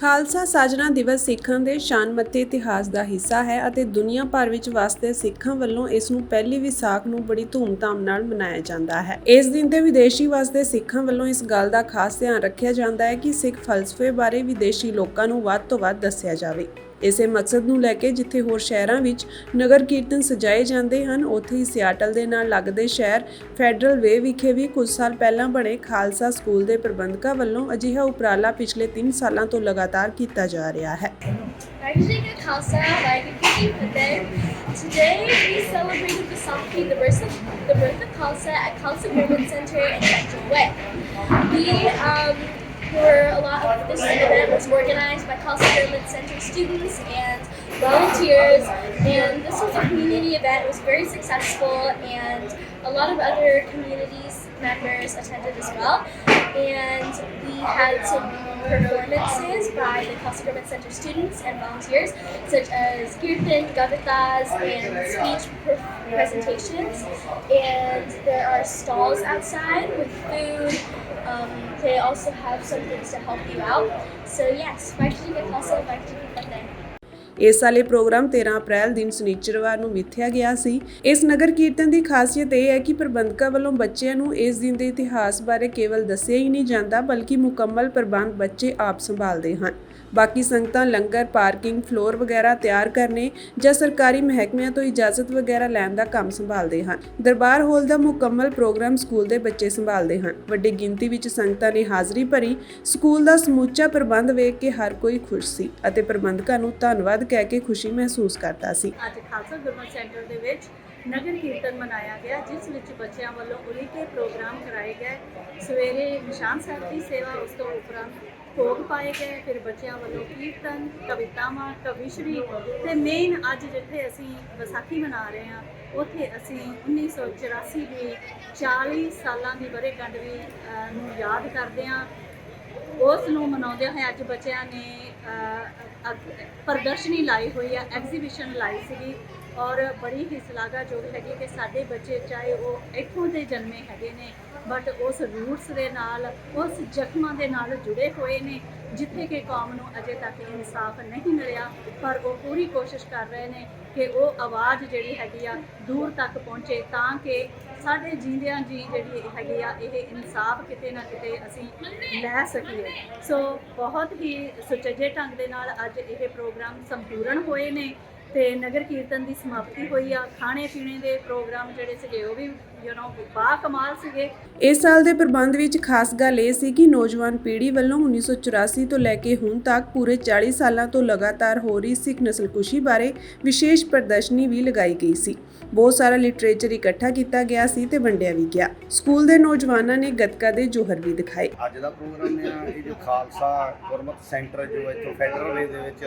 ਖਾਲਸਾ ਸਾਜਨਾ ਦਿਵਸ ਸਿੱਖਾਂ ਦੇ ਸ਼ਾਨਮੱਤੇ ਇਤਿਹਾਸ ਦਾ ਹਿੱਸਾ ਹੈ ਅਤੇ ਦੁਨੀਆ ਭਰ ਵਿੱਚ ਵਸਦੇ ਸਿੱਖਾਂ ਵੱਲੋਂ ਇਸ ਨੂੰ ਪਹਿਲੀ ਵਿਸਾਖ ਨੂੰ ਬੜੀ ਧੂਮਧਾਮ ਨਾਲ ਮਨਾਇਆ ਜਾਂਦਾ ਹੈ। ਇਸ ਦਿਨ ਤੇ ਵਿਦੇਸ਼ੀ ਵਸਦੇ ਸਿੱਖਾਂ ਵੱਲੋਂ ਇਸ ਗੱਲ ਦਾ ਖਾਸ ਧਿਆਨ ਰੱਖਿਆ ਜਾਂਦਾ ਹੈ ਕਿ ਸਿੱਖ ਫਲਸਫੇ ਬਾਰੇ ਵਿਦੇਸ਼ੀ ਲੋਕਾਂ ਨੂੰ ਵੱਧ ਤੋਂ ਵੱਧ ਦੱਸਿਆ ਜਾਵੇ। ਇਸੇ ਮਕਸਦ ਨੂੰ ਲੈ ਕੇ ਜਿੱਥੇ ਹੋਰ ਸ਼ਹਿਰਾਂ ਵਿੱਚ ਨਗਰ ਕੀਰਤਨ ਸਜਾਏ ਜਾਂਦੇ ਹਨ ਉੱਥੇ ਹੀ ਸਿਆਟਲ ਦੇ ਨਾਲ ਲੱਗਦੇ ਸ਼ਹਿਰ ਫੈਡਰਲ ਵੇ ਵਿਖੇ ਵੀ ਕੁਝ ਸਾਲ ਪਹਿਲਾਂ ਬਣੇ ਖਾਲਸਾ ਸਕੂਲ ਦੇ ਪ੍ਰਬੰਧਕਾਂ ਵੱਲੋਂ ਅਜਿਹਾ ਉਪਰਾਲਾ ਪਿਛਲੇ 3 ਸਾਲਾਂ ਤੋਂ ਲਗਾਤਾਰ ਕੀਤਾ ਜਾ ਰਿਹਾ ਹੈ Today we celebrated Basaki, the birth of, the birth of Khalsa at Khalsa Movement Center in Central Way. We um, were a lot of this event was organized by Khalsa Movement Center students and volunteers, and this was a community event. It was very successful, and a lot of other communities members attended as well. And we had some performances by the Khalsa Government Center students and volunteers, such as kirtan, gavitas, and speech presentations. And there are stalls outside with food. Um, also have some things to help you out. So yes, Vaishnavi Khalsa, Vaishnavi Fateh. ਇਸ ਸਾਲੇ programme 13 ਅਪ੍ਰੈਲ ਦਿਨ ਸ਼ਨੀਚਰਵਾਰ ਨੂੰ ਮਿੱਥਿਆ ਗਿਆ ਸੀ ਇਸ ਨਗਰ ਕੀਰਤਨ ਦੀ ਖਾਸੀਅਤ ਇਹ ਹੈ ਕਿ ਪ੍ਰਬੰਧਕਾਂ ਵੱਲੋਂ ਬੱਚਿਆਂ ਨੂੰ ਇਸ ਦਿਨ ਦੇ ਇਤਿਹਾਸ ਬਾਰੇ ਕੇਵਲ ਦੱਸਿਆ ਹੀ ਨਹੀਂ ਜਾਂਦਾ ਬਲਕਿ ਮੁਕੰਮਲ ਪ੍ਰਬੰਧ ਬੱਚੇ ਆਪ ਸੰਭਾਲਦੇ ਹਨ ਬਾਕੀ ਸੰਗਤਾਂ ਲੰਗਰ, ਪਾਰਕਿੰਗ, ਫਲੋਰ ਵਗੈਰਾ ਤਿਆਰ ਕਰਨੇ ਜਾਂ ਸਰਕਾਰੀ ਮਹਿਕਮਿਆਂ ਤੋਂ ਇਜਾਜ਼ਤ ਵਗੈਰਾ ਲੈਣ ਦਾ ਕੰਮ ਸੰਭਾਲਦੇ ਹਨ। ਦਰਬਾਰ ਹਾਲ ਦਾ ਮੁਕੰਮਲ ਪ੍ਰੋਗਰਾਮ ਸਕੂਲ ਦੇ ਬੱਚੇ ਸੰਭਾਲਦੇ ਹਨ। ਵੱਡੀ ਗਿਣਤੀ ਵਿੱਚ ਸੰਗਤਾਂ ਨੇ ਹਾਜ਼ਰੀ ਭਰੀ ਸਕੂਲ ਦਾ ਸਮੁੱਚਾ ਪ੍ਰਬੰਧ ਵੇਖ ਕੇ ਹਰ ਕੋਈ ਖੁਸ਼ ਸੀ ਅਤੇ ਪ੍ਰਬੰਧਕਾਂ ਨੂੰ ਧੰਨਵਾਦ ਕਹਿ ਕੇ ਖੁਸ਼ੀ ਮਹਿਸੂਸ ਕਰਦਾ ਸੀ। ਅੱਜ ਖਾਲਸਾ ਗੁਰਮਤਿ ਸੈਂਟਰ ਦੇ ਵਿੱਚ ਨਗਰ ਕੀਰਤਨ ਮਨਾਇਆ ਗਿਆ, ਜਿਸ ਵਿੱਚ ਬੱਚਿਆਂ ਵੱਲੋਂ ਉਲੀਕੇ ਪ੍ਰੋਗਰਾਮ ਕਰਾਏ ਗਏ। ਸਵੇਰੇ ਨਿਸ਼ਾਨ ਸਾਹਿਬ ਦੀ ਸੇਵਾ ਉਸ ਤੋਂ ਉਪਰੰਤ ਭੋਗ ਪਾਏ ਗਏ, ਫਿਰ ਬੱਚਿਆਂ ਵੱਲੋਂ ਕੀਰਤਨ, ਕਵਿਤਾਵਾਂ, ਕਵਿਸ਼ਰੀ ਤੇ ਮੇਨ ਅੱਜ ਜਿੱਥੇ ਅਸੀਂ ਵਿਸਾਖੀ ਮਨਾ ਰਹੇ ਹਾਂ, ਉੱਥੇ ਅਸੀਂ 1984 ਦੀ 40 ਸਾਲਾਂ ਦੀ ਵਰ੍ਹੇਗੰਢ ਵੀ ਨੂੰ ਯਾਦ ਕਰਦੇ ਹਾਂ। ਉਸ ਨੂੰ ਮਨਾਉਂਦੇ ਹੋਏ ਅੱਜ ਬੱਚਿਆਂ ਨੇ ਪ੍ਰਦਰਸ਼ਨੀ ਲਾਈ ਹੋਈ ਹੈ ਐਗਜ਼ੀਬਿਸ਼ਨ ਲਾਈ ਸੀਗੀ। ਔਰ ਬੜੀ ਹੀ ਸ਼ਲਾਘਾਯੋਗ ਹੈਗੀ ਕਿ ਸਾਡੇ ਬੱਚੇ ਚਾਹੇ ਉਹ ਇੱਥੋਂ ਦੇ ਜਨਮੇ ਹੈਗੇ ਨੇ ਬਟ ਉਸ ਰੂਟਸ ਦੇ ਨਾਲ, ਉਸ ਜ਼ਖਮਾਂ ਦੇ ਨਾਲ ਜੁੜੇ ਹੋਏ ਨੇ, ਜਿੱਥੇ ਕਿ ਕੌਮ ਨੂੰ ਅਜੇ ਤੱਕ ਇਨਸਾਫ ਨਹੀਂ ਮਿਲਿਆ, ਪਰ ਉਹ ਪੂਰੀ ਕੋਸ਼ਿਸ਼ ਕਰ ਰਹੇ ਨੇ ਕਿ ਉਹ ਆਵਾਜ਼ ਜਿਹੜੀ ਹੈਗੀ ਆ ਦੂਰ ਤੱਕ ਪਹੁੰਚੇ ਤਾਂ ਕਿ ਸਾਡੇ ਜੀਂਦਿਆਂ ਜੀ ਜਿਹੜੀ ਹੈਗੀ ਆ ਇਹ ਇਨਸਾਫ ਕਿਤੇ ਨਾ ਕਿਤੇ ਅਸੀਂ ਲੈ ਸਕੀਏ। ਸੋ ਬਹੁਤ ਹੀ ਸੁਚੱਜੇ ਢੰਗ ਦੇ ਨਾਲ ਅੱਜ ਇਹ ਪ੍ਰੋਗਰਾਮ ਸੰਪੂਰਨ ਹੋਏ ਨੇ। ਤੇ ਨਗਰ ਕੀਰਤਨ ਦੀ ਸਮਾਪਤੀ ਹੋਈ ਆ। ਖਾਣੇ ਪੀਣੇ ਦੇ ਪ੍ਰੋਗਰਾਮ ਜਿਹੜੇ ਸੀਗੇ ਉਹ ਵੀ ਯੂ نو ਬਾ ਕਮਾਲ ਸੀਗੇ। ਇਸ ਸਾਲ ਦੇ ਪ੍ਰਬੰਧ ਵਿੱਚ ਖਾਸ ਗੱਲ ਇਹ ਸੀ ਕਿ ਨੌਜਵਾਨ ਪੀੜ੍ਹੀ ਵੱਲੋਂ 1984 ਤੋਂ ਲੈ ਕੇ ਹੁਣ ਤੱਕ ਪੂਰੇ 40 ਸਾਲਾਂ ਤੋਂ ਲਗਾਤਾਰ ਹੋ ਰਹੀ ਸਿੱਖ ਨਸਲਕੁਸ਼ੀ ਬਾਰੇ ਵਿਸ਼ੇਸ਼ ਪ੍ਰਦਰਸ਼ਨੀ ਵੀ ਲਗਾਈ ਗਈ ਸੀ। ਬਹੁਤ ਸਾਰਾ ਲਿਟਰੇਚਰ ਇਕੱਠਾ ਕੀਤਾ ਗਿਆ ਸੀ ਤੇ ਵੰਡਿਆ ਵੀ ਗਿਆ। ਸਕੂਲ ਦੇ ਨੌਜਵਾਨਾਂ ਨੇ ਗੱਤਕਾ ਦੇ ਜੋਹਰ ਵੀ ਦਿਖਾਏ। ਅੱਜ ਦਾ ਪ੍ਰੋਗਰਾਮ ਹੈ ਇਹ ਜੋ ਖਾਲਸਾ ਗੁਰਮਤ ਸੈਂਟਰ ਜੋ ਇੱਥੋਂ ਫੈਡਰਲ ਵੇ ਦੇ ਵਿੱਚ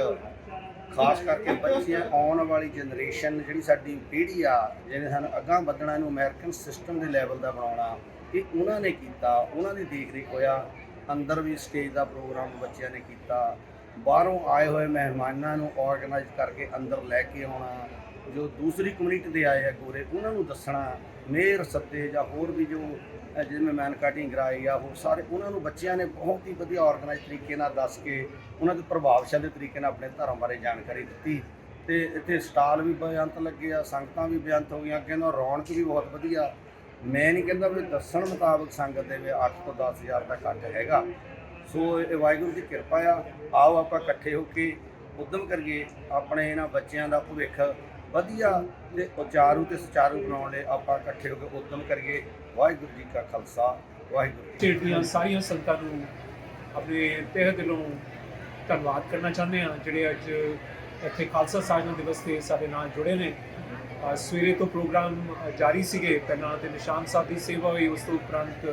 ਖਾਸ ਕਰਕੇ ਬੱਚਿਆਂ ਆਉਣ ਵਾਲੀ ਜਨਰੇਸ਼ਨ ਜਿਹੜੀ ਸਾਡੀ ਪੀੜ੍ਹੀ ਆ, ਜਿਹਨੇ ਸਾਨੂੰ ਅੱਗਾਂ ਵਧਣਾ, ਇਹਨੂੰ ਅਮਰੀਕਨ ਸਿਸਟਮ ਦੇ ਲੈਵਲ ਦਾ ਬਣਾਉਣਾ, ਇਹ ਉਹਨਾਂ ਨੇ ਕੀਤਾ, ਉਹਨਾਂ ਦੀ ਦੇਖ ਰੇਖ ਹੋਇਆ, ਅੰਦਰ ਵੀ ਸਟੇਜ ਦਾ ਪ੍ਰੋਗਰਾਮ ਬੱਚਿਆਂ ਨੇ ਕੀਤਾ, ਬਾਹਰੋਂ ਆਏ ਹੋਏ ਮਹਿਮਾਨਾਂ ਨੂੰ ਆਰਗੇਨਾਈਜ਼ ਕਰਕੇ ਅੰਦਰ ਲੈ ਕੇ ਆਉਣਾ, ਜੋ ਦੂਸਰੀ ਕਮਿਊਨਿਟੀ ਦੇ ਆਏ ਆ ਗੋਰੇ, ਉਹਨਾਂ ਨੂੰ ਦੱਸਣਾ ਮੇਰ ਸੱਤੇ ਜਾਂ ਹੋਰ ਵੀ ਜੋ ਅਹ ਜਿਵੇਂ ਮੈਨ ਕਟਿੰਗ ਕਰਾਈ ਆ ਹੋਰ ਸਾਰੇ ਉਹਨਾਂ ਨੂੰ ਬੱਚਿਆਂ ਨੇ ਬਹੁਤ ਹੀ ਵਧੀਆ ਆਰਗੇਨਾਈਜ਼ ਤਰੀਕੇ ਨਾਲ ਦੱਸ ਕੇ ਉਹਨਾਂ ਦੇ ਪ੍ਰਭਾਵਸ਼ਾਲੀ ਤਰੀਕੇ ਨਾਲ ਆਪਣੇ ਧਰਮ ਬਾਰੇ ਜਾਣਕਾਰੀ ਦਿੱਤੀ। ਤੇ ਇੱਥੇ ਸਟਾਲ ਵੀ ਬੇਅੰਤ ਲੱਗੇ ਆ, ਸੰਗਤਾਂ ਵੀ ਬੇਅੰਤ ਹੋ ਗਈਆਂ ਕਹਿੰਦਾ ਰੌਣਕ ਵੀ ਬਹੁਤ ਵਧੀਆ। ਮੈਂ ਨਹੀਂ ਕਹਿੰਦਾ ਵੀ ਦੱਸਣ ਮੁਤਾਬਕ ਸੰਗਤ ਦੇ ਵੀ 8 ਤੋਂ 10000 ਦਾ ਇਕੱਠ ਹੈਗਾ। ਸੋ ਇਹ ਵਾਹਿਗੁਰੂ ਦੀ ਕਿਰਪਾ ਆ। ਆਓ ਆਪਾਂ ਇਕੱਠੇ ਹੋ ਕੇ ਉਦਮ ਕਰੀਏ ਆਪਣੇ ਇਹਨਾਂ ਬੱਚਿਆਂ ਦਾ ਭਵਿੱਖ ਵਧੀਆ ਤੇ ਉਚਾਰੂ ਤੇ ਸੁਚਾਰੂ ਬਣਾਉਣ ਲਈ ਆਪਾਂ ਇਕੱਠੇ ਹੋ ਕੇ ਉਦਮ ਕਰੀਏ। ਵਾਹਿਗੁਰੂ ਜੀ ਕਾ ਖਾਲਸਾ, ਵਾਹਿਗੁਰੂ ਜੀ ਸਟੇਟ ਦੀਆਂ ਸਾਰੀਆਂ ਸੰਗਤਾਂ ਨੂੰ ਆਪਣੇ ਤਹਿ ਦਿਲੋਂ ਧੰਨਵਾਦ ਕਰਨਾ ਚਾਹੁੰਦੇ ਹਾਂ, ਜਿਹੜੇ ਅੱਜ ਇੱਥੇ ਖਾਲਸਾ ਸਾਜਨਾ ਦਿਵਸ ਤੇ ਸਾਡੇ ਨਾਲ ਜੁੜੇ ਨੇ। ਅਹ ਸਵੇਰੇ ਤੋਂ ਪ੍ਰੋਗਰਾਮ ਜਾਰੀ ਸੀਗੇ, ਪਹਿਲਾਂ ਤੇ ਨਿਸ਼ਾਨ ਸਾਹਿਬ ਦੀ ਸੇਵਾ ਹੋਈ, ਉਸ ਤੋਂ ਉਪਰੰਤ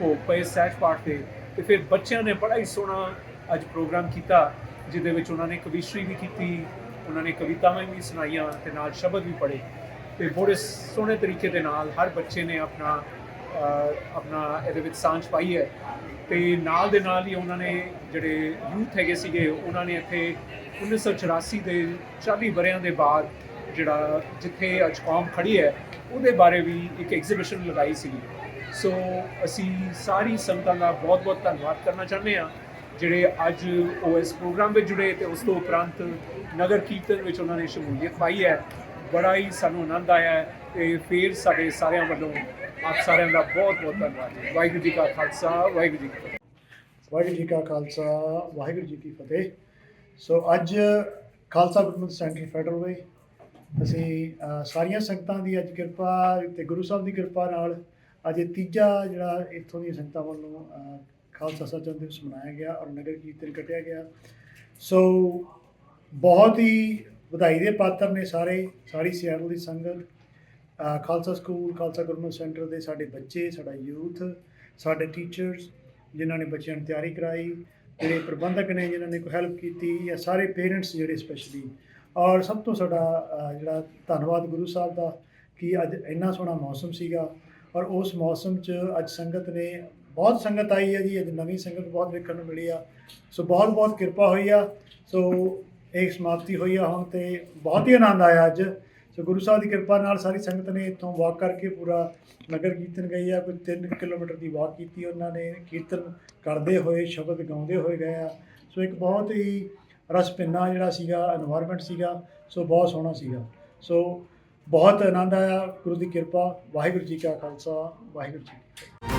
ਭੋਗ ਪਏ ਸਹਿਜ ਪਾਠ ਤੇ ਤੇ ਫਿਰ ਬੱਚਿਆਂ ਨੇ ਬੜਾ ਹੀ ਸੋਹਣਾ ਅੱਜ ਪ੍ਰੋਗਰਾਮ ਕੀਤਾ, ਜਿਹਦੇ ਵਿੱਚ ਉਹਨਾਂ ਨੇ ਕਵਿਸ਼ਰੀ ਵੀ ਕੀਤੀ ਉਹਨਾਂ ਨੇ ਕਵਿਤਾਵਾਂ ਵੀ ਸੁਣਾਈਆਂ ਤੇ ਨਾਲ ਸ਼ਬਦ ਵੀ ਪੜ੍ਹੇ ਤੇ ਬੜੇ ਸੋਹਣੇ ਤਰੀਕੇ ਦੇ ਨਾਲ ਹਰ ਬੱਚੇ ਨੇ ਆਪਣਾ ਆਪਣਾ ਇਹਦੇ ਵਿੱਚ ਸਾਂਝ ਪਾਈ ਹੈ ਤੇ ਨਾਲ ਦੇ ਨਾਲ ਹੀ ਉਹਨਾਂ ਨੇ ਜਿਹੜੇ ਯੂਥ ਹੈਗੇ ਸੀਗੇ ਉਹਨਾਂ ਨੇ ਇੱਥੇ 1984 ਦੇ 40 ਵਰਿਆਂ ਦੇ ਬਾਅਦ ਜਿਹੜਾ ਜਿੱਥੇ ਅੱਜ ਕੌਮ ਖੜੀ ਹੈ ਉਹਦੇ ਬਾਰੇ ਵੀ ਇੱਕ ਐਗਜ਼ੀਬਿਸ਼ਨ ਲਗਾਈ ਸੀ ਸੋ ਅਸੀਂ ਸਾਰੀ ਸੰਗਤਾਂ ਦਾ ਬਹੁਤ-ਬਹੁਤ ਧੰਨਵਾਦ ਕਰਨਾ ਚਾਹੁੰਦੇ ਹਾਂ ਜਿਹੜੇ ਅੱਜ ਉਹ ਇਸ ਪ੍ਰੋਗਰਾਮ ਵਿੱਚ ਜੁੜੇ ਤੇ ਉਸ ਤੋਂ ਉਪਰੰਤ ਨਗਰ ਕੀਰਤਨ ਵਿੱਚ ਉਹਨਾਂ ਨੇ ਸ਼ਮੂਲੀਅਤ ਪਾਈ ਹੈ। ਬੜਾ ਹੀ ਸਾਨੂੰ ਆਨੰਦ ਆਇਆ ਹੈ ਤੇ ਫਿਰ ਸਾਡੇ ਸਾਰਿਆਂ ਵੱਲੋਂ ਆਪ ਸਾਰਿਆਂ ਦਾ ਬਹੁਤ ਬਹੁਤ ਧੰਨਵਾਦ ਜੀ। ਵਾਹਿਗੁਰੂ ਜੀ ਕਾ ਖਾਲਸਾ, ਵਾਹਿਗੁਰੂ ਜੀ ਕੀ ਫਤਿਹ। ਵਾਹਿਗੁਰੂ ਜੀ ਕਾ ਖਾਲਸਾ, ਵਾਹਿਗੁਰੂ ਜੀ ਕੀ ਫਤਿਹ। ਸੋ ਅੱਜ Khalsa Gurmat Center Federal Way ਅਸੀਂ ਸਾਰੀਆਂ ਸੰਗਤਾਂ ਦੀ ਅੱਜ ਕਿਰਪਾ ਤੇ ਗੁਰੂ ਸਾਹਿਬ ਦੀ ਕਿਰਪਾ ਨਾਲ ਅੱਜ ਤੀਜਾ ਜਿਹੜਾ ਇੱਥੋਂ ਦੀਆਂ ਸੰਗਤਾਂ ਵੱਲੋਂ ਖਾਲਸਾ ਸਾਜਨ ਦਿਵਸ ਮਨਾਇਆ ਗਿਆ ਔਰ ਨਗਰ ਕੀਰਤਨ ਕੱਢਿਆ ਗਿਆ। ਸੋ ਬਹੁਤ ਹੀ ਵਧਾਈ ਦੇ ਪਾਤਰ ਨੇ ਸਾਰੇ, ਸਾਰੀ ਸਿਆਟਲ ਦੀ ਸੰਗਤ ਖਾਲਸਾ ਸਕੂਲ, ਖਾਲਸਾ ਗੁਰਮਤਿ ਸੈਂਟਰ ਦੇ ਸਾਡੇ ਬੱਚੇ, ਸਾਡਾ ਯੂਥ, ਸਾਡੇ ਟੀਚਰਸ ਜਿਨ੍ਹਾਂ ਨੇ ਬੱਚਿਆਂ ਨੂੰ ਤਿਆਰੀ ਕਰਾਈ, ਜਿਹੜੇ ਪ੍ਰਬੰਧਕ ਨੇ, ਜਿਨ੍ਹਾਂ ਨੇ ਕੋਈ ਹੈਲਪ ਕੀਤੀ, ਜਾਂ ਸਾਰੇ ਪੇਰੈਂਟਸ ਜਿਹੜੇ ਸਪੈਸ਼ਲੀ ਔਰ ਸਭ ਤੋਂ ਸਾਡਾ ਜਿਹੜਾ ਧੰਨਵਾਦ ਗੁਰੂ ਸਾਹਿਬ ਦਾ ਕਿ ਅੱਜ ਇੰਨਾ ਸੋਹਣਾ ਮੌਸਮ ਸੀਗਾ। ਔਰ ਉਸ ਮੌਸਮ 'ਚ ਅੱਜ ਸੰਗਤ ਨੇ ਬਹੁਤ ਸੰਗਤ ਆਈ ਹੈ ਜੀ ਅੱਜ ਨਵੀਂ ਸੰਗਤ ਬਹੁਤ ਵੇਖਣ ਨੂੰ ਮਿਲੀ ਆ। ਸੋ ਬਹੁਤ ਬਹੁਤ ਕਿਰਪਾ ਹੋਈ ਆ। ਸੋ ਇਹ ਸਮਾਪਤੀ ਹੋਈ ਆ ਹੁਣ ਤੇ ਬਹੁਤ ਹੀ ਆਨੰਦ ਆਇਆ ਅੱਜ। ਸੋ ਗੁਰੂ ਸਾਹਿਬ ਦੀ ਕਿਰਪਾ ਨਾਲ ਸਾਰੀ ਸੰਗਤ ਨੇ ਇੱਥੋਂ ਵਾਕ ਕਰਕੇ ਪੂਰਾ ਨਗਰ ਕੀਰਤਨ ਗਈ ਆ। ਕੋਈ 3 ਕਿਲੋਮੀਟਰ ਦੀ ਵਾਕ ਕੀਤੀ ਉਹਨਾਂ ਨੇ। ਕੀਰਤਨ ਕਰਦੇ ਹੋਏ, ਸ਼ਬਦ ਗਾਉਂਦੇ ਹੋਏ ਗਏ ਆ। ਸੋ ਇੱਕ ਬਹੁਤ ਹੀ ਰਸ ਪਿੰਨਾ ਜਿਹੜਾ ਸੀਗਾ এনवायरमेंट ਸੀਗਾ, ਸੋ ਬਹੁਤ ਸੋਹਣਾ ਸੀਗਾ। ਸੋ ਬਹੁਤ ਆਨੰਦ ਆਇਆ। ਗੁਰੂ ਦੀ ਕਿਰਪਾ। ਵਾਹਿਗੁਰੂ ਜੀ ਕਾ ਖਾਲਸਾ। ਵਾਹਿਗੁਰੂ ਜੀ